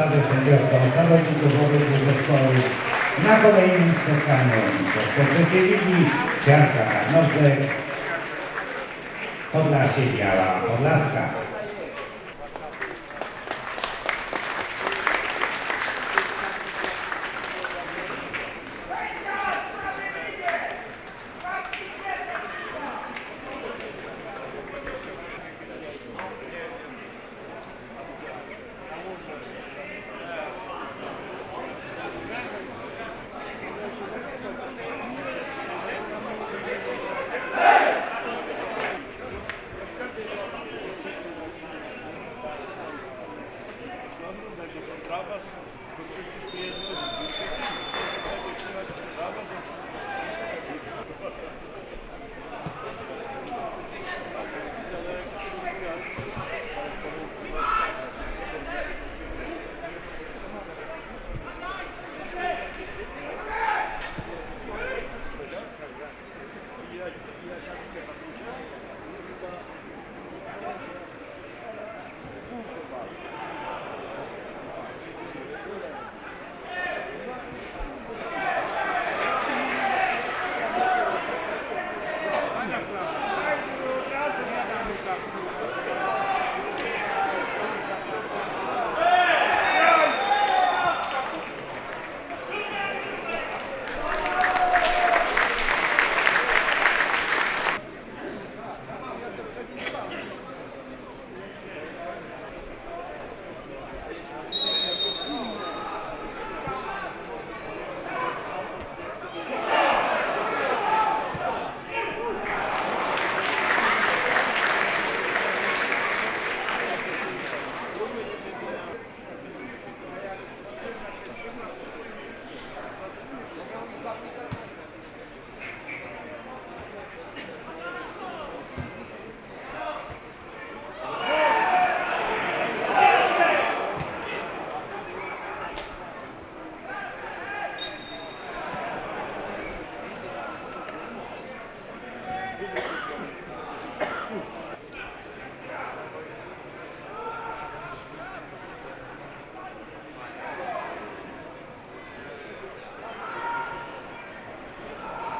obsadę sędziowską zawodników obydwu zespołów na kolejnym spotkaniu do trzeciej ligi Siarka Tarnowek Podlasie Biała Podlaska.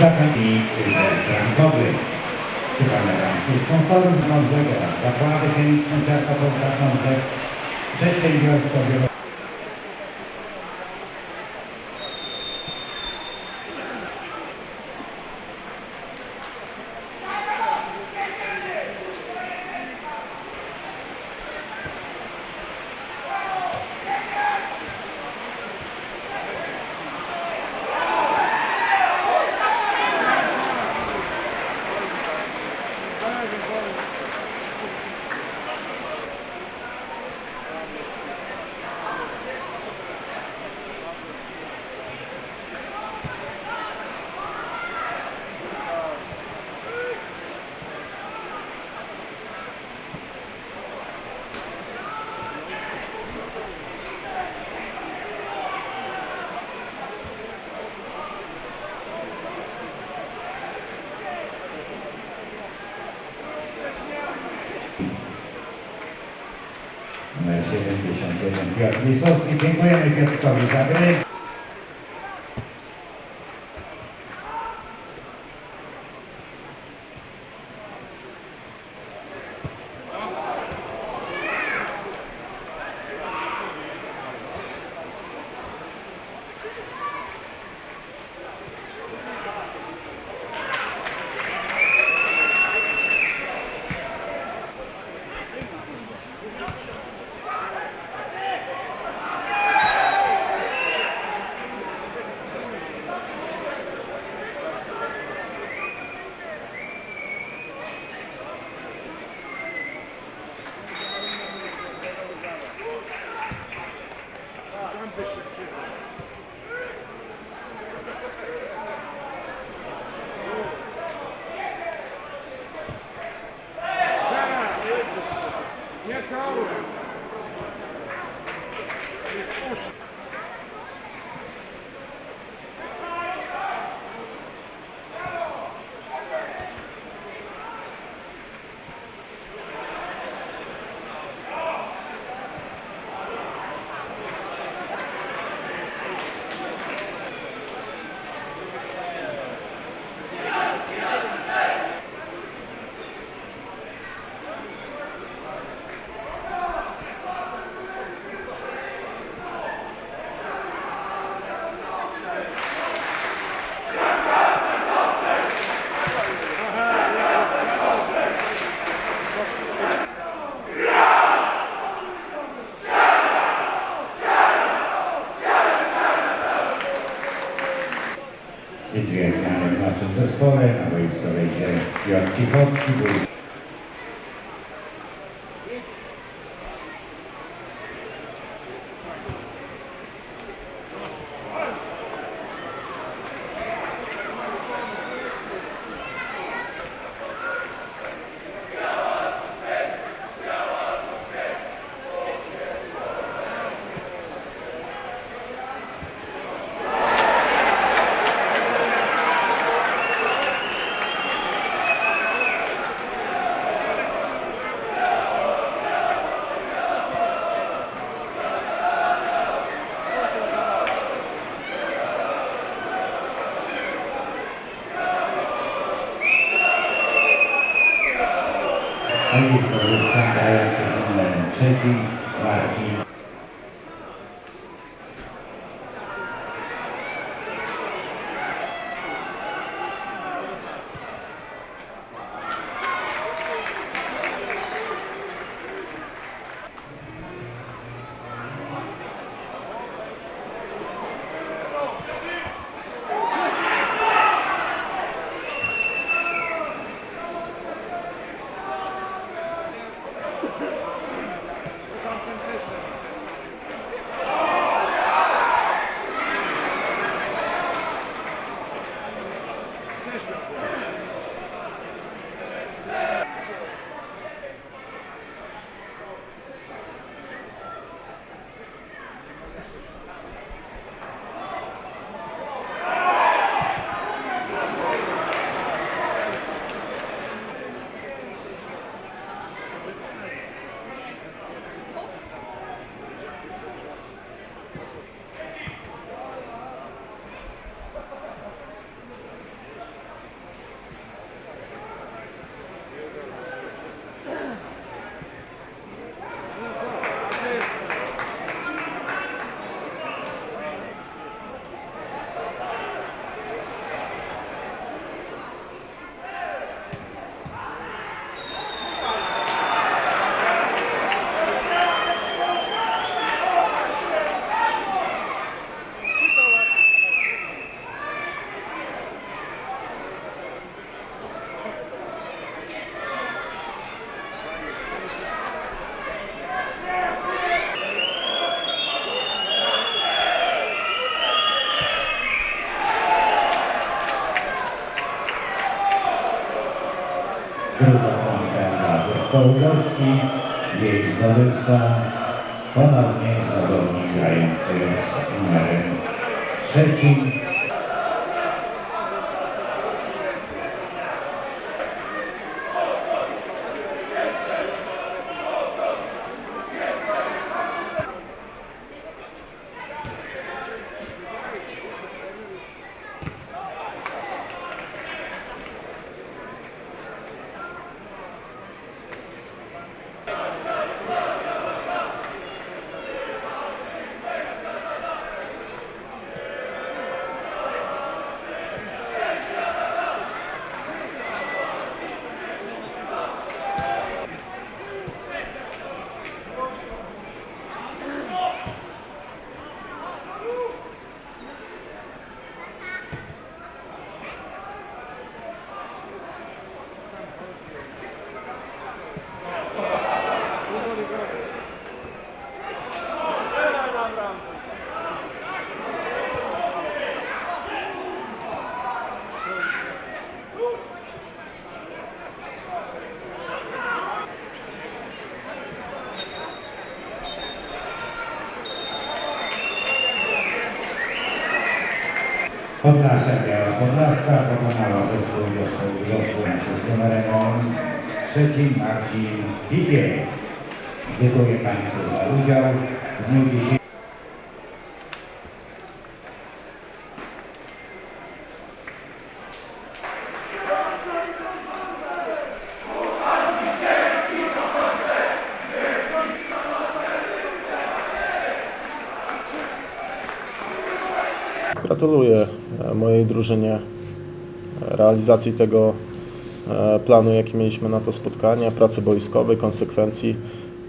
zakończy frankowy. Szukamy ramki. Sponsorów Mądrzego, zakłady chemiczne Siarka Polska Mądrzek, przedsiębiorstwo Krzysztof, dziękujemy Piotrowi za. Zespołowości, jej zdobywca ponownie zawodnik grający numerem trzecim. Podlasza Biała Podlaska pokonała zespół wiosłujący z numerem trzecim Marcin Bibier. Dziękuję Państwu za udział w dniu dzisiejszym. Gratuluję drużynie e, realizacji tego e, planu, jaki mieliśmy na to spotkanie, pracy boiskowej, konsekwencji,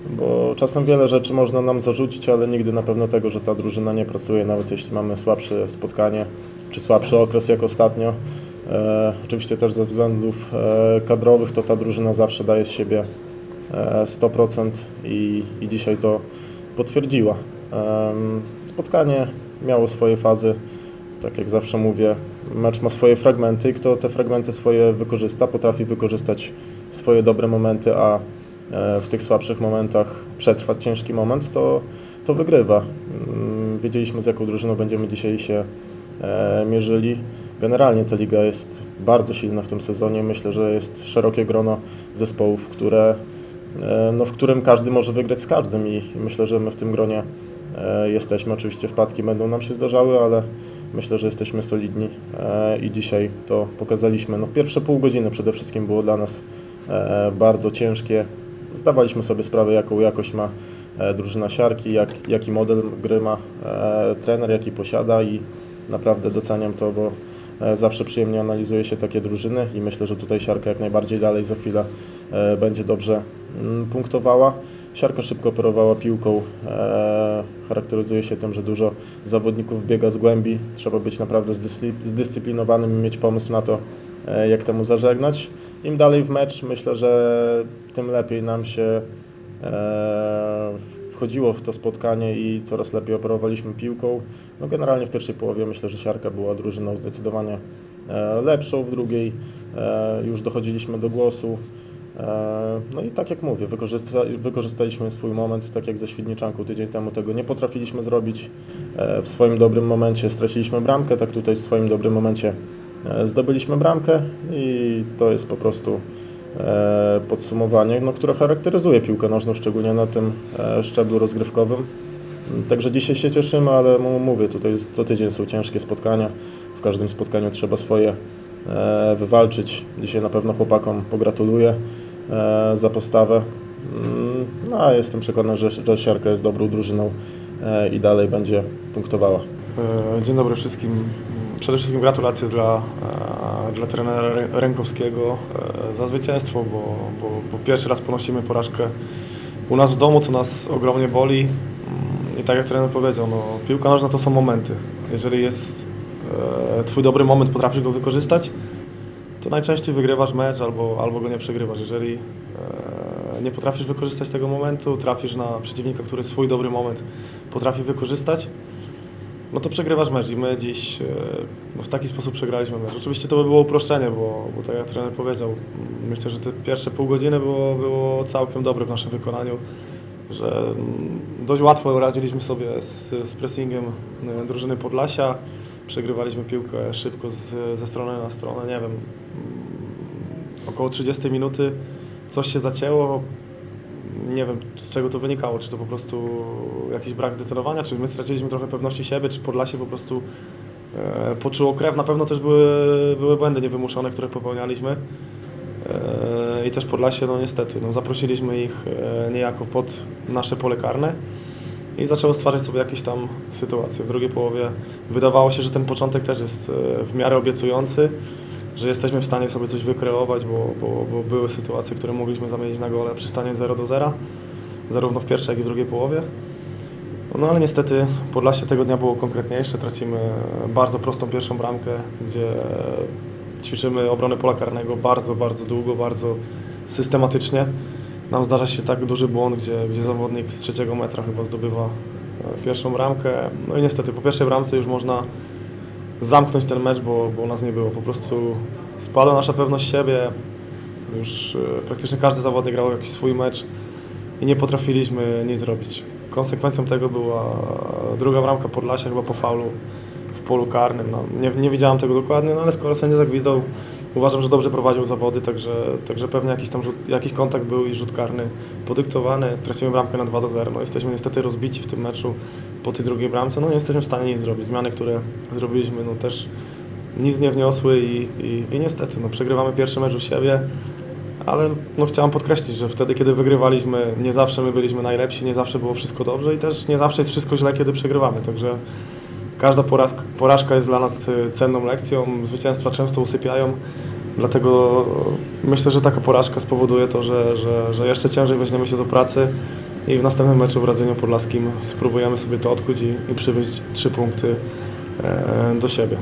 bo czasem wiele rzeczy można nam zarzucić, ale nigdy na pewno tego, że ta drużyna nie pracuje, nawet jeśli mamy słabsze spotkanie czy słabszy okres jak ostatnio. E, oczywiście też ze względów e, kadrowych to ta drużyna zawsze daje z siebie e, 100% i, i dzisiaj to potwierdziła. Em, Spotkanie miało swoje fazy, tak jak zawsze mówię, mecz ma swoje fragmenty i kto te fragmenty swoje wykorzysta, potrafi wykorzystać swoje dobre momenty, a e, w tych słabszych momentach przetrwać ciężki moment, to, to wygrywa. Mm, Wiedzieliśmy z jaką drużyną będziemy dzisiaj się e, mierzyli. Generalnie ta liga jest bardzo silna w tym sezonie. Myślę, że jest szerokie grono zespołów, które, e, no, w którym każdy może wygrać z każdym i myślę, że my w tym gronie jesteśmy. Oczywiście wpadki będą nam się zdarzały, ale myślę, że jesteśmy solidni e, i dzisiaj to pokazaliśmy. No, pierwsze pół godziny przede wszystkim było dla nas e, bardzo ciężkie. Zdawaliśmy sobie sprawę, jaką jakość ma e, drużyna siarki, jak, jaki model gry ma trener, jaki posiada i naprawdę doceniam to, bo zawsze przyjemnie analizuje się takie drużyny i myślę, że tutaj siarka jak najbardziej dalej za chwilę będzie dobrze punktowała. Siarka szybko operowała piłką, e, charakteryzuje się tym, że dużo zawodników biega z głębi. Trzeba być naprawdę zdyscyplinowanym i mieć pomysł na to, e, jak temu zażegnać. Im dalej w mecz, myślę, że tym lepiej nam się e, wchodziło w to spotkanie i coraz lepiej operowaliśmy piłką. No generalnie w pierwszej połowie myślę, że Siarka była drużyną zdecydowanie lepszą, w drugiej już dochodziliśmy do głosu. E, No i tak jak mówię, wykorzysta, wykorzystaliśmy swój moment, tak jak ze Świdniczanką tydzień temu tego nie potrafiliśmy zrobić. E, W swoim dobrym momencie straciliśmy bramkę, tak tutaj w swoim dobrym momencie e, zdobyliśmy bramkę i to jest po prostu podsumowanie, no, które charakteryzuje piłkę nożną, szczególnie na tym szczeblu rozgrywkowym. Także dzisiaj się cieszymy, ale mówię, tutaj co tydzień są ciężkie spotkania. W każdym spotkaniu trzeba swoje wywalczyć. Dzisiaj na pewno chłopakom pogratuluję za postawę. Mm, No a jestem przekonany, że, Siarka jest dobrą drużyną e, i dalej będzie punktowała. E, Dzień dobry wszystkim. Przede wszystkim gratulacje dla, e, dla trenera Rę- Rękowskiego e, za zwycięstwo, bo, bo, bo pierwszy raz ponosimy porażkę u nas w domu, co nas ogromnie boli. Mm, I tak jak trener powiedział, no, piłka nożna to są momenty. Jeżeli jest e, Twój dobry moment, potrafisz go wykorzystać, to najczęściej wygrywasz mecz albo, albo go nie przegrywasz. Jeżeli e, nie potrafisz wykorzystać tego momentu, trafisz na przeciwnika, który swój dobry moment potrafi wykorzystać, no to przegrywasz mecz i my dziś e, no w taki sposób przegraliśmy mecz. Oczywiście to by było uproszczenie, bo, bo tak jak trener powiedział, myślę, że te pierwsze pół godziny było, było całkiem dobre w naszym wykonaniu, że mm, dość łatwo radziliśmy sobie z, z pressingiem e, drużyny Podlasia, przegrywaliśmy piłkę szybko z, ze strony na stronę, nie wiem, mm, około 30 minuty coś się zacięło, nie wiem z czego to wynikało, czy to po prostu jakiś brak zdecydowania, czy my straciliśmy trochę pewności siebie, czy Podlasie po prostu e, poczuło krew. Na pewno też były, były błędy niewymuszone, które popełnialiśmy. E, I też Podlasie, no niestety, no, zaprosiliśmy ich e, niejako pod nasze pole karne i zaczęło stwarzać sobie jakieś tam sytuacje. W drugiej połowie wydawało się, że ten początek też jest e, w miarę obiecujący, że jesteśmy w stanie sobie coś wykreować, bo, bo, bo były sytuacje, które mogliśmy zamienić na gole przy stanie 0 do 0, zarówno w pierwszej, jak i w drugiej połowie. No ale niestety Podlasie tego dnia było konkretniejsze. Tracimy bardzo prostą pierwszą bramkę, gdzie ćwiczymy obronę pola karnego bardzo, bardzo długo, bardzo systematycznie. Nam zdarza się tak duży błąd, gdzie, gdzie zawodnik z trzeciego metra chyba zdobywa e, pierwszą bramkę. No i niestety po pierwszej bramce już można zamknąć ten mecz, bo, bo nas nie było. Po prostu spadła nasza pewność siebie. Już e, praktycznie każdy zawodnik grał jakiś swój mecz i nie potrafiliśmy nic zrobić. Konsekwencją tego była druga bramka Podlasia chyba po faulu w polu karnym. No, nie, nie widziałem tego dokładnie, no ale skoro sędzia zagwizdał, uważam, że dobrze prowadził zawody, także, także pewnie jakiś tam rzut, jakiś kontakt był i rzut karny podyktowany. Tracimy bramkę na 2 do 0. No, jesteśmy niestety rozbici w tym meczu po tej drugiej bramce. No nie jesteśmy w stanie nic zrobić. Zmiany, które zrobiliśmy, no też nic nie wniosły i, i, i niestety no, przegrywamy pierwszy mecz u siebie. Ale no, chciałem podkreślić, że wtedy, kiedy wygrywaliśmy, nie zawsze my byliśmy najlepsi, nie zawsze było wszystko dobrze i też nie zawsze jest wszystko źle, kiedy przegrywamy. Także każda porażka, porażka jest dla nas cenną lekcją. Zwycięstwa często usypiają. Dlatego myślę, że taka porażka spowoduje to, że, że, że jeszcze ciężej weźmiemy się do pracy i w następnym meczu w Radzeniu Podlaskim spróbujemy sobie to odkuć i, i przywieźć trzy punkty e, do siebie.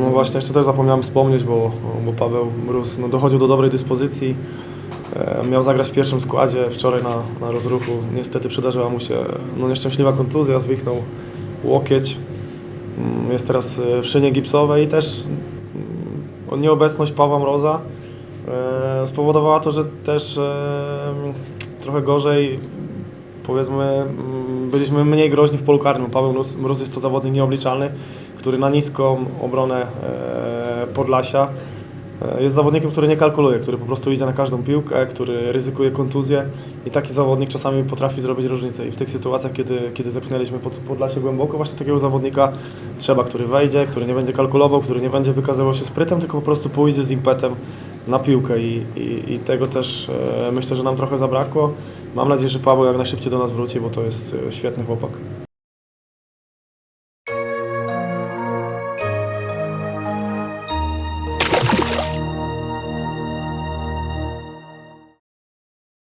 No właśnie, jeszcze też zapomniałem wspomnieć, bo, bo Paweł Mróz no, dochodził do dobrej dyspozycji. E, miał zagrać w pierwszym składzie wczoraj na, na rozruchu. Niestety przydarzyła mu się no, nieszczęśliwa kontuzja, zwichnął łokieć. Mm, Jest teraz e, w szynie gipsowej i też mm, nieobecność Pawła Mroza e, spowodowała to, że też trochę gorzej powiedzmy mm, byliśmy mniej groźni w polu karnym. Paweł Mróz, jest to zawodnik nieobliczalny, który na niską obronę e, Podlasia e, jest zawodnikiem, który nie kalkuluje, który po prostu idzie na każdą piłkę, który ryzykuje kontuzję i taki zawodnik czasami potrafi zrobić różnicę. I w tych sytuacjach, kiedy, kiedy zepchnęliśmy pod Podlasie głęboko, właśnie takiego zawodnika trzeba, który wejdzie, który nie będzie kalkulował, który nie będzie wykazywał się sprytem, tylko po prostu pójdzie z impetem na piłkę i, i, i tego też e, myślę, że nam trochę zabrakło. Mam nadzieję, że Paweł jak najszybciej do nas wróci, bo to jest e, świetny chłopak.